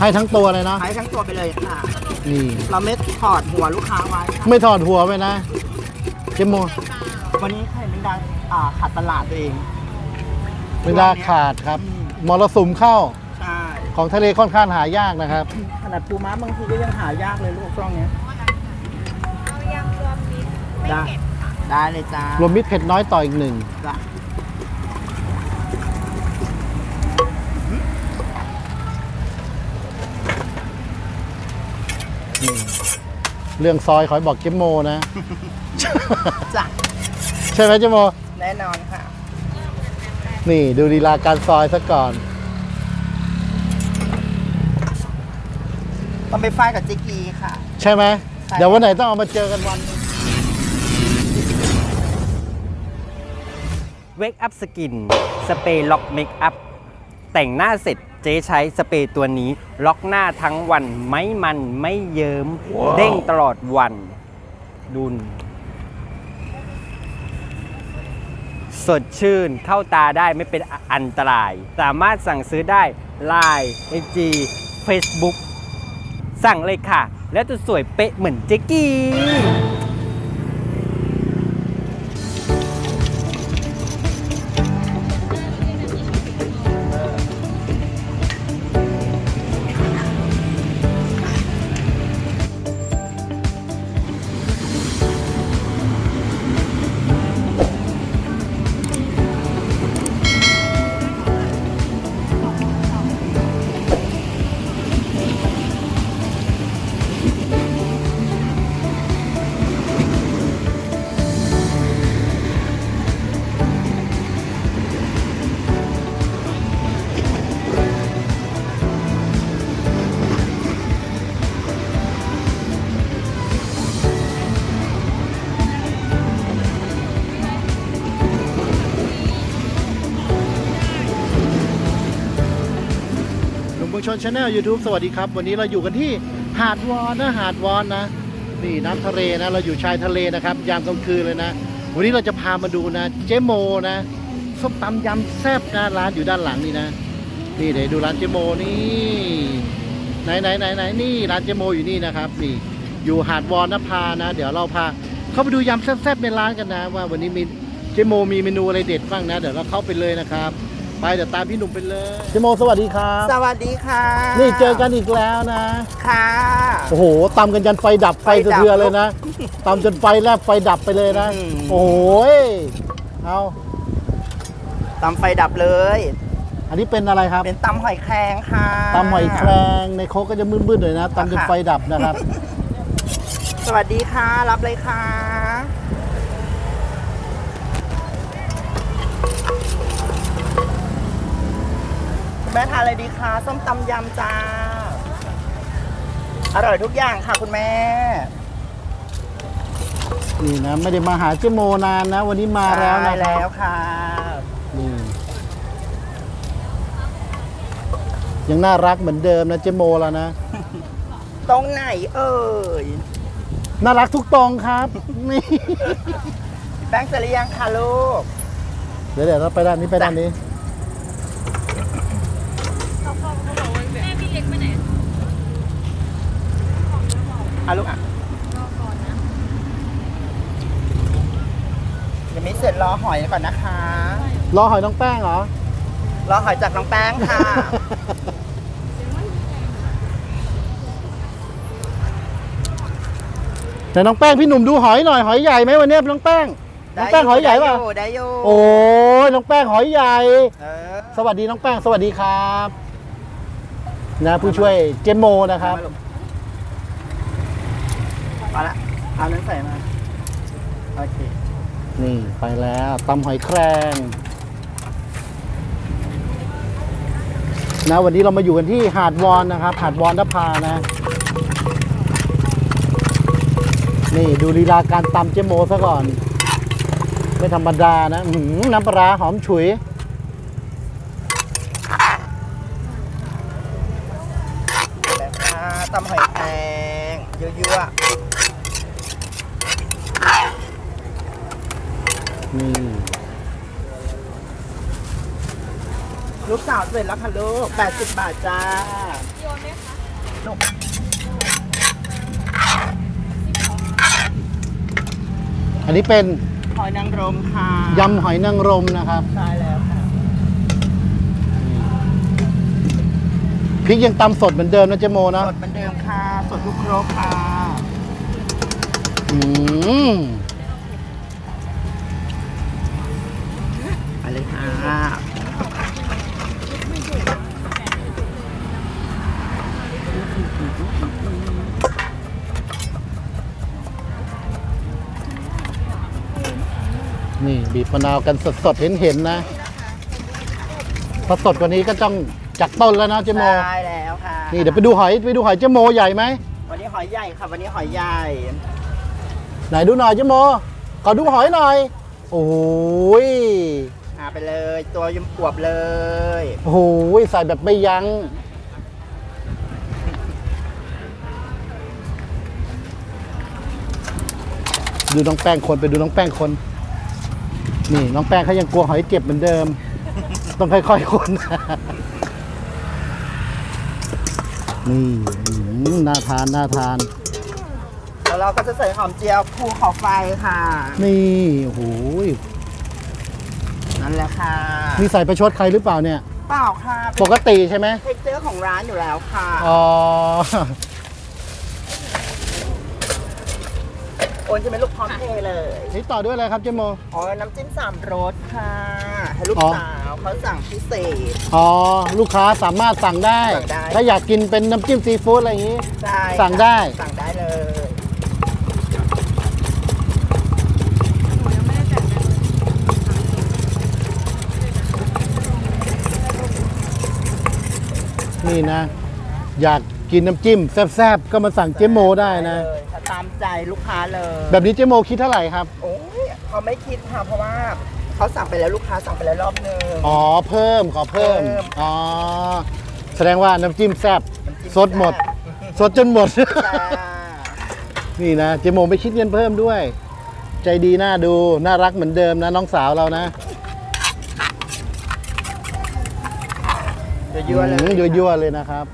ให้ทั้งตัวเลยนะ ขายทั้งตัวไปเลยค่ะ นี่ เราไม่ถอดหัวลูกค้าไว้ค่ะไม่ถอดหัวไปนะ เจโมวันนี้ไข่แมงดาอ่าขาดตลาดตัวเองไม่ได้ขาดครับ มรสุมเข้าใช่ของทะเลค่อนข้างหายากนะครับ ขนาดปูม้าบางทีก็ยังหายากเลยลูกช่วงเนี้ยเอายำรวมมิตรไม่ได้เผ็ดค่ะได้เลยจ้ารวมมิตรเผ็ดน้อยต่ออีกหนึ่งจ้ะ นี่เรื่องซอยขอยบอกเจโมนะ จ้ะใช่ไหมเจโม แน่นอนค่ะ นี่ดูลีลาการซอยซะก่อน ต้องไปฝ้ายกับจิกกีค่ะ ใช่ไหมใช่เดี๋ยววันไหนต้องเอามาเจอกันวันหนึ่ง เวกอัพสกิน สเปรย์ล็อกเมคอัพ แต่งหน้าเสร็จ เจ๊ใช้สเปรย์ตัวนี้ ล็อกหน้าทั้งวันไม่มันไม่เยิม้มเด้งตลอดวันดุนสดชื่นเข้าตาได้ไม่เป็นอันตราย สามารถสั่งซื้อได้ Line IG Facebook สั่งเลยค่ะ แล้วจะสวยเป๊ะเหมือนเจ๊กี้ องชนชาแนลยูทูบสวัสดีครับ วันนี้เราอยู่กันที่หาดวอนนะหาดวอนนะ นี่น้ำทะเลนะ เราอยู่ชายทะเลนะครับ ยามกลางคืนเลยนะ วันนี้เราจะพามาดูนะ เจโมนะส้มตำยำแซ่บนะร้านอยู่ด้านหลังนี่นะ นี่เดี๋ยวดูร้านเจโมนี่ ไหนไหนไหนไหนนี่ร้านเจโมอยู่นี่นะครับ นี่ อยู่หาดวอนนภานะ เดี๋ยวเราพาเข้าไปดูยำแซ่บๆในร้านกันนะ ว่าวันนี้มีเจโมมีเมนูอะไรเด็ดบ้างนะ เดี๋ยวเราเข้าไปเลยนะครับ ไปเดี๋ยวตามพี่หนุ่มไปเลยเจโมสวัสดีครับ สวัสดีค่ะนี่เจอกันอีกแล้วนะ ค่ะ โอ้โหตำกันยันไฟดับไฟไฟดับสะเทือนเลยนะตำจนไฟแลบไฟดับไปเลยนะอื้อหือโอ้ยเอาตำไฟดับเลย อันนี้เป็นอะไรครับ เป็นตำหอยแครงค่ะตำหอยแครงในโคกก็จะมืดๆหน่อยนะตำจนค่ะไฟดับนะครับ สวัสดีค่ะ รับเลยค่ะ คุณแม่ทานอะไรดีคะส้มตำยำจ้า อร่อยทุกอย่างค่ะคุณแม่ นี่นะไม่ได้มาหาเจโมนานนะ วันนี้มาแล้วนะใช่แล้วค่ะ นี่ยังน่ารักเหมือนเดิมนะเจโมแล้วนะ ตรงไหนเอ่ยน่ารักทุกตรงครับ นี่แป้งเสร็จหรือยังคะลูก เดี๋ยวเดี๋ยวเราไปด้านนี้ไปด้านนี้ อะลูกอะยังไม่เสร็จรอหอยก่อนนะคะ รอหอยน้องแป้งเหรอ รอหอยจากน้องแป้งค่ะ แต่น้องแป้งพี่หนุ่มดูหอยหน่อยหอยใหญ่ไหมวันนี้น้องแป้ง น้องแป้งหอยใหญ่ป่ะ ได้อยู่ได้อยู่โอ้ยน้องแป้งหอยใหญ่ เออสวัสดีน้องแป้งสวัสดีครับ นะผู้ช่วยเจมโมนะครับ มาละ เอานั้นใส่มา โอเค นี่ไปแล้วตำหอยแครงนะวันนี้เรามาอยู่กันที่หาดวอนนะครับ หาดวอนนภานะ นี่ดูลีลาการตำเจมโมซะก่อน ไม่ธรรมดานะหือน้ำปลาหอมฉุย แล้วค่ะตำหอยแครงยั่ว นี่ ๆลูกสาว เสร็จแล้วค่ะลูก80 บาทจ้าโยนไหมคะลูกอันนี้เป็นหอยนางรมค่ะยำหอยนางรมนะครับใช่แล้วค่ะพริกยังตำสดเหมือนเดิมนะเจโมสนะดเหมือนเดิมค่ะ สดทุกครกค่ะอืมไปเลยค่ะ บีบมะนาวกันสดๆเห็นๆนะถ้าสดกว่านี้ก็ต้องจากต้นแล้วนะเจโมใช่แล้วค่ะนี่เดี๋ยวไปดูหอยไปดูหอยเจโมใหญ่ไหมวันนี้หอยใหญ่ค่ะวันนี้หอยใหญ่ ไหนดูหน่อยเจโมขอดูหอยหน่อยโอ้ยหาไปเลยตัวยมปวบเลยโอ้ยใส่แบบไม่ยัง้งดูน้องแป้งคนไปดูน้องแป้งคน นี่น้องแป้งเขายังกลัวหอยเจ็บเหมือนเดิม ต้องค่อยๆคน นี่อืมน่าทานน่าทาน แล้วเราก็จะใส่หอมเจียวภูเขาไฟค่ะ นี่โอ้โหยนั่นแหละค่ะนี่ใส่ประชดใครหรือเปล่าเนี่ย เปล่าค่ะปกติใช่ไหมเทคเจอร์ของร้านอยู่แล้วค่ะ อ๋อ โอ นจะเป็นลูกพร้อมเพย์เลย นี่ต่อด้วยอะไรครับเจโม อ๋อ น้ำจิ้มสามรสค่ะให้ลูกอ๋อ สาวเขาสั่งพิเศษ อ๋อ ลูกค้าสามารถสั่งได้ สั่งได้ ถ้าอยากกินเป็นน้ำจิ้มซีฟู้ดอะไรอย่างนี้ใช่สั่งได้ สั่งได้เลย นี่นะ อยาก กินน้ำจิ้มแซ่บๆก็มาสั่งเจโมได้นะ เลยถ้าตามใจลูกค้าเลยแบบนี้เจโมคิดเท่าไหร่ครับ โอ้ยเขาไม่คิดค่ะเพราะว่าเขาสั่งไปแล้วลูกค้าสั่งไปแล้วรอบนึง อ๋อเพิ่มขอเพิ่ม เพิ่ม อ๋อ แสดงว่าน้ำจิ้มแซ่บน้ำจิ้มสดหมด สดจนหมด จ้า นี่นะเจโมไม่คิดเงินเพิ่มด้วย ใจดีน่าดูน่ารักเหมือนเดิมนะ น้องสาวเรานะเดี๋ยวยั่วๆเลย อืมยั่วๆเลยนะครับ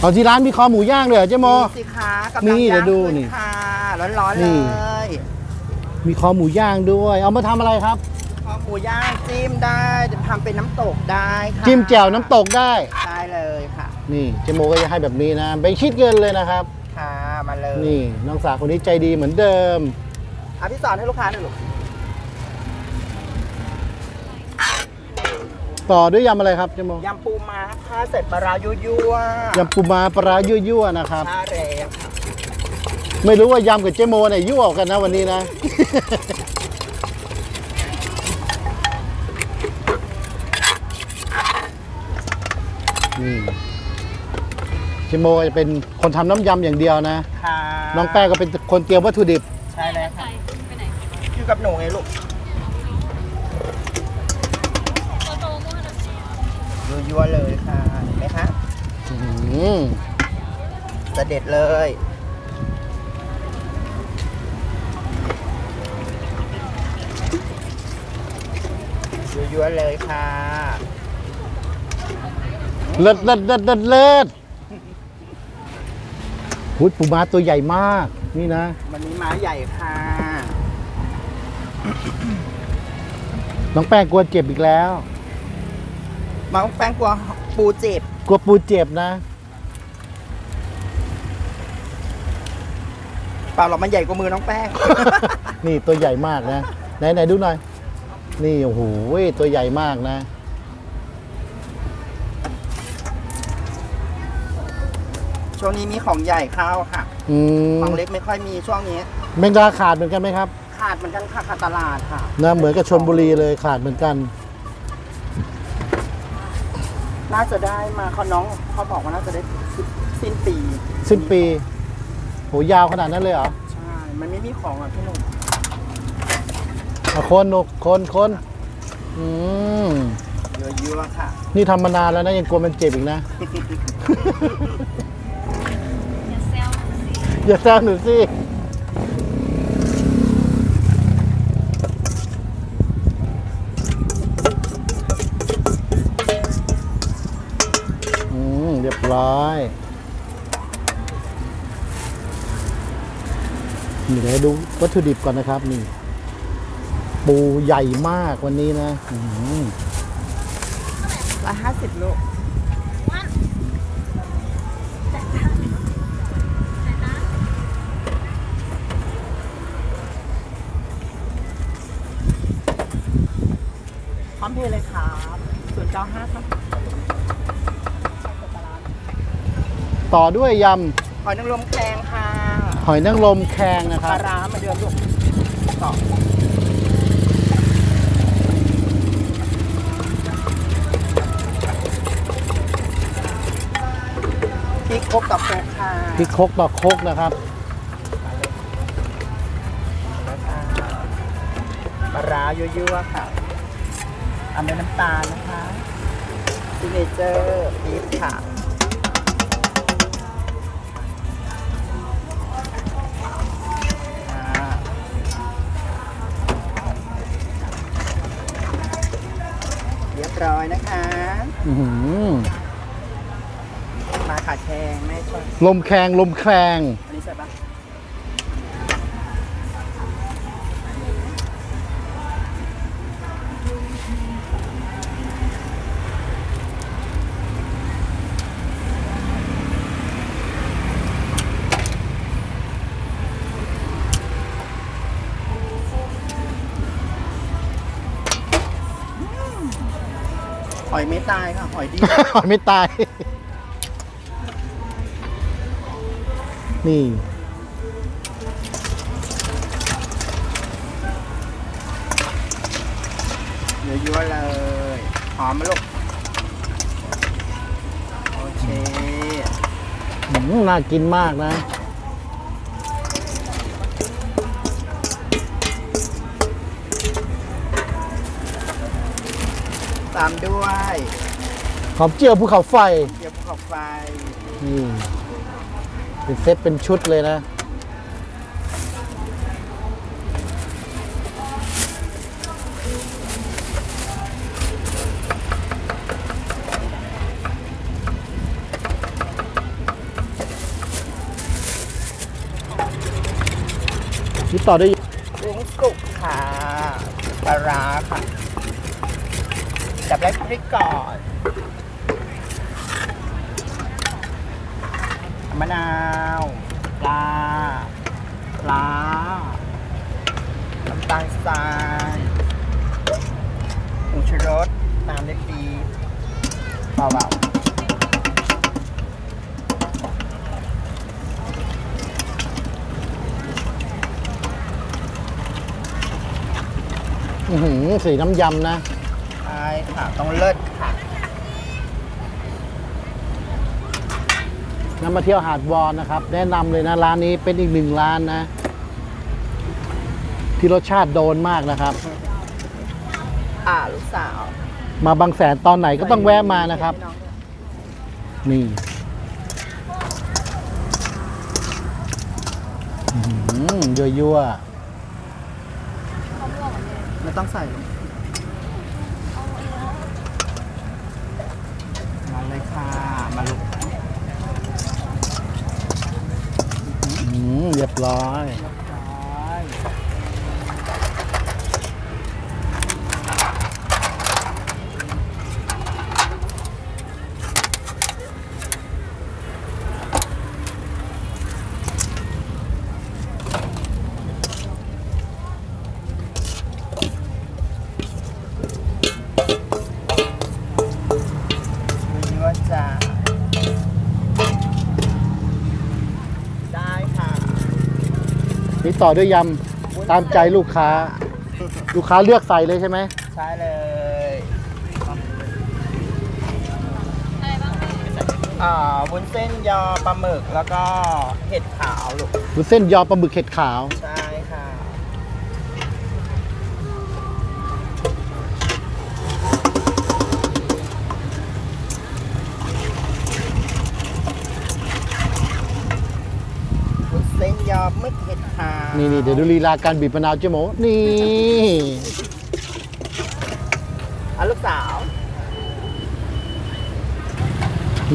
เอาที่ร้านมีคอหมูย่างเลยเหรอเจ๊โมมีสิคะกำลังนี่เดี๋ยวดูางขึ้นี่ค่ะร้อนๆนี่ เลยมีคอหมูย่างด้วย เอามาทำอะไรครับข้าวหมูย่างจิ้มได้จะทำเป็นน้ำตกได้ค่ะจิ้มแจ่วน้ำตกได้ ได้เลยค่ะ นี่เจ๊โมก็จะให้แบบนี้นะไม่คิดเงินเลยนะครับ ค่ะมาเลยนี่น้องสาวคนนี้ใจดีเหมือนเดิม อะพี่สอนให้ลูกค้าหน่อยลูก ต่อด้วยยำอะไรครับเจ๊โมยำปูม้าค่ะเสร็จปลาร้ายั่วๆยำปูม้าปลาร้ายั่วๆนะครับชาแรงค่ะไม่รู้ว่ายำกับเจ๊โมเนี่ยยั่วกันนะวันนี้นะ นี่เจ๊โมจะเป็นคนทำน้ำยำอย่างเดียวนะ ค่ะน้องแป้งก็เป็นคนเตรียมวัตถุดิบ ใช่แล้วค่ะ อยู่กับหนูไงลูก ยั่วๆเลยค่ะเห็นไหมคะอื้อหือเสด็จเลย ยั่วๆเลยค่ะ เลิศเลิศเลิศเลิศเลิศหุยปูม้าตัวใหญ่มาก นี่นะ วันนี้ม้าใหญ่ค่ะ น้องแป้งกลัวเจ็บอีกแล้ว มาแป้งกลัวปูเจ็บกลัวปูเจ็บนะเปล่าหรอกมันใหญ่กว่ามือน้องแป้ง นี่ตัวใหญ่มากนะไหนไหนดูหน่อย นี่โอ้โหตัวใหญ่มากนะ ช่วงนี้มีของใหญ่เข้าค่ะ อืมของเล็กไม่ค่อยมีช่วงนี้ แมงดาขาดเหมือนกันไหมครับ ขาดเหมือนกันค่ะขาดตลาดค่ะ นะเหมือนกับชนบุรีเลยขาดเหมือนกัน น่าจะได้มาเขาน้องเขาบอกว่าน่าจะได้สิ้นปีสิ้นปีโหยาวขนาดนั้นเลยเหรอ ใช่ มันไม่มีของอะพี่หนุ่มเอาคนนกคนคนอืมเยอะๆค่ะ นี่ทำมานานแล้วนะยังกลัวมันเจ็บอีกนะ อย่าแซวหนูสิอย่าแซวหนูสิ ร้อย นี่เดี๋ยวดูวัตถุดิบก่อนนะครับนี่ ปูใหญ่มากวันนี้นะอื้อหือร้อยห้าสิบลูกพร้อมเพย์เลยครับศูนย์เก้าห้าครับ ต่อด้วยยหอยนางรมแครงค่ะำห อยนางรมแครงนะคปรัลาบ ร้ามาเดือนลูกต่อพริกครกกับโคกค่ะพริกคกต่อคกนะครับ ปลาร้ายั่วๆค่ะอันนี้น้ำตาลนะคะซิเนเจอร์พริกค่ะ มาขาแชงแม่ช่วยลมแครงลมแครง อยดี หอยไม่ตาย นี่ยั่วๆเลย หอมไหมลูก โอเคอื้อหือน่ากินมากนะ ตามด้วย หอมเจียวภูเขาไฟเกี๊ยวภูเขาไฟนี่เป็นเซตเป็นชุดเลยนะ นี่ต่อด้วยลุงสุกค่ะปลาร้าค่ะ จับแรกพริกก่อน มะนาวปลาปลาน้ำตาลทรายผงชูรสตามด้วยปีบเบาๆอื้อหือสีน้ำยำนะ ใช่ค่ะ ต้องเลิศค่ะ นำมาเที่ยวหาดวอนนะครับ แนะนำเลยนะร้านนี้เป็นอีกหนึ่งร้านนะ ที่รสชาติโดนมากนะครับ อ่าลูกสาว มาบางแสนตอนไหนก็ต้องแวะมานะครับ นี่อื้อหือยั่วไม่ต้องใส่ลงมาเลยค่ะ มาลุก ๆอื้อหือ เรียบร้อยร้อย ต่อด้วยยำตามใจลูกค้า ลูกค้าเลือกใส่เลยใช่ไหมใช่เลยอะไรบ้างแม่อ่าวุ้นเส้นยอปลาหมึกแล้วก็เห็ดขาวลูกวุ้นเส้นยอปลาหมึกเห็ดขาว ใช่ค่ะ วุ้นเส้นยอหมึกเห็ดขาว นี่นี่เดี๋ยวดูลีลาการบีบมะนาวเจ๊โมนี่อะลูกสาว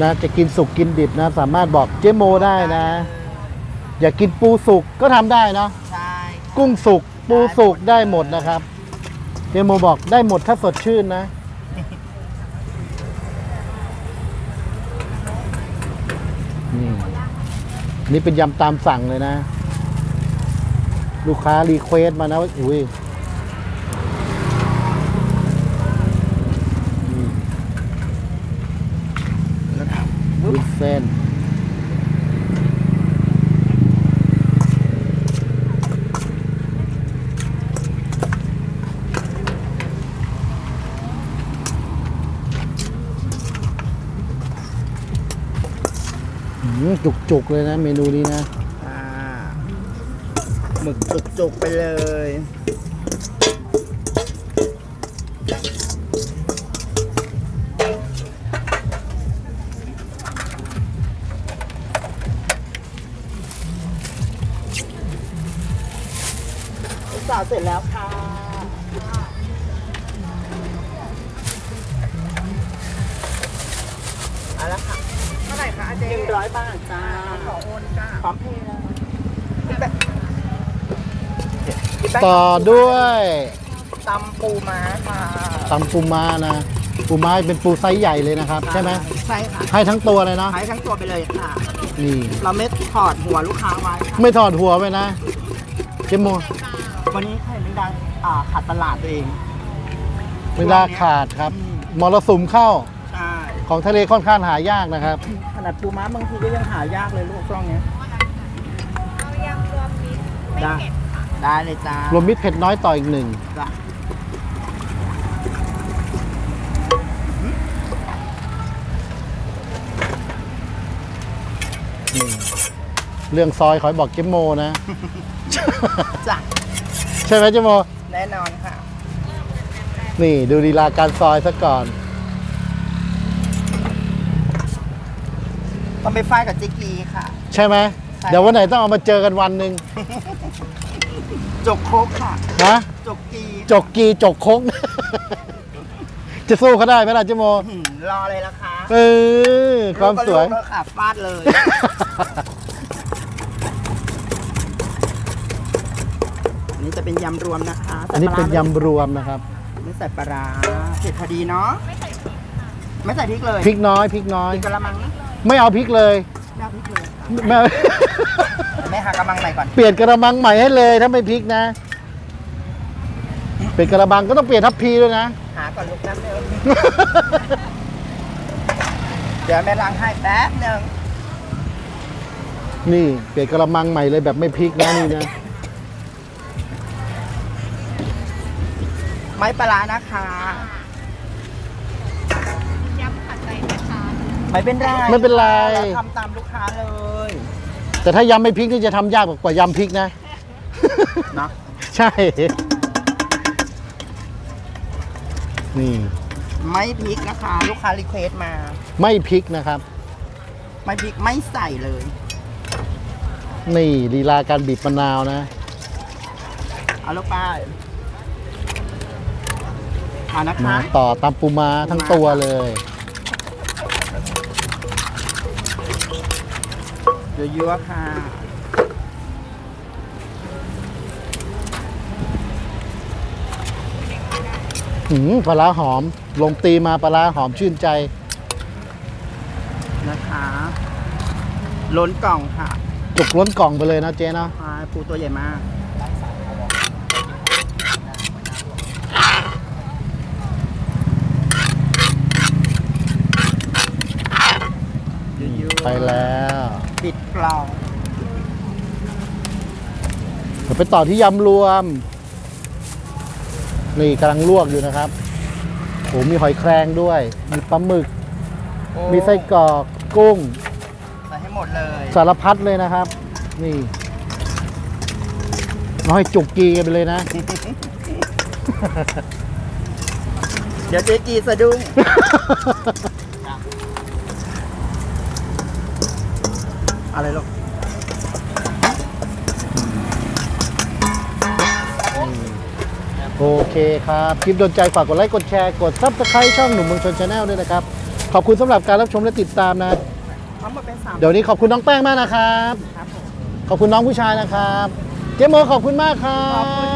นะจะกินสุกกินดิบนะ สามารถบอกเจ๊โมได้นะ อยากกินปูสุกก็ทำได้เนาะใช่กุ้งสุกปูสุกได้หมดนะครับ เจ๊โมบอกได้หมดถ้าสดชื่นนะ นี่นี่เป็นยำตามสั่งเลยนะ ลูกค้ารีเควสต์มานะว่าอุ้ยอืมแล้วครับวุ้นเส้นอืมจุกๆเลยนะเมนูนี้นะอ่า หมึกจุกๆไปเลย สาวเสร็จแล้ว ต่อด้วยตำปูม้าค่ะตำปูม้านะ ปูม้าเป็นปูไซส์ใหญ่เลยนะครับ ใช่ไหมใช่ค่ะให้ทั้งตัวเลยเนาะใช้ทั้งตัวไปเลยค่ะ นี่ เราไม่ถอดหัวลูกค้าไว้ค่ะไม่ถอดหัวไปนะเจโมวันนี้ไข่แมงดาอ่าขาดตลาดตัวเองเวลาขาดครับมรสุมเข้าใช่ของทะเลค่อนข้างหายากนะครับ ขนาดปูม้าบางทีก็ยังหายากเลยลูกช่วงเนี้ยเอายำรวมมิตรไม่ได้เผ็ดค่ะ ได้เลยจ้ารวมมิตรเผ็ดน้อยต่ออีกหนึ่งจ้ะนี่เรื่องซอยขอยบอกเจโมนะ จ้ะใช่ไหมเจโม แน่นอนค่ะ นี่ดูลีลาการซอยซะก่อน ต้องไปฝ้ายกับเจกีค่ะ ใช่ไหม ใช่ เดี๋ยววันไหนต้องเอามาเจอกันวันหนึ่ง จกโคกค่ะนะจกกีจกกีจกคก จะสู้เขาได้ไหมล่ะเจโมหืมรอเลยละคะเออความสวย ลูกก็ลูกแล้วค่ะฟาดเลย อันนี้จะเป็นยำรวมนะคะอันนี้เป็นใส่ปลาร้ายำรวมนะครับไม่ใส่ปลาร้าเผ็ดพอดีเนาะไม่ใส่พริกเลยพริกน้อยพริกน้อย พริกกระมังไม่เอาพริกเลย ไม่เอาพริกเลยค่ะ ไม่ แม่หากระมังใหม่ก่อน เปลี่ยนกระมังใหม่ให้เลยถ้าไม่พริกนะ เปลี่ยนกระมังก็ต้องเปลี่ยนทัพพีด้วยนะ หาก่อนลูกแป๊บนึงเดี๋ยวแม่ล้างให้แป๊บนึงนี่ เปลี่ยนกระมังใหม่เลยแบบไม่พริกนะนี่นะ ไม่ปลาร้านะคะยำผัดไทยนะคะไม่เป็นไรไม่เป็นไรเราทำตามลูกค้าเลย แต่ถ้ายำไม่พริกนี่จะทำยากกว่ายำพริกนะเนาะใช่ นี่ ไม่พริกนะคะ ลูกค้ารีเควสมา ไม่พริกนะครับ ไม่พริกไม่ใส่เลย นี่ลีลาการบีบมะนาวนะ เอาลูกป้าเอานะมาคะต่อตำปูม้าทั้งตัวเลย ยั่วๆค่ะหืมปลาร้าหอม ลงตีมาปลาร้าหอมชื่นใจ นะคะ ล้นกล่องค่ะจุกล้นกล่องไปเลยนะเจ๊เนาะปลาปูตัวใหญ่มากยั่วๆ ไปแล้ว ปิดกล่องเดี๋ยวไปต่อที่ยำรวม นี่กำลังลวกอยู่นะครับโอ้มีหอยแครงด้วย มีปลาหมึก โอ้มีไส้กรอกกุ้ง ใส่ให้หมดเลยสารพัดเลยนะครับ นี่น้อยจุกกีกันไปเลยนะ เดี๋ยวเจ๊จีสะดุ้ง อะไรลูกโอเคครับ คลิปโดนใจฝากกดไลค์กดแชร์กดซับสไครต์ช่องหนุ่มเมืองชนชาแนลด้วยนะครับ ขอบคุณสำหรับการรับชมและติดตามนะ ทั้งหมดเป็นสามเดี๋ยวนี้ขอบคุณน้องแป้งมากนะครับ ครับผม ขอบคุณน้องผู้ชายนะครับ เจ๊โมขอบคุณมากครัขอบคุณบค่ะ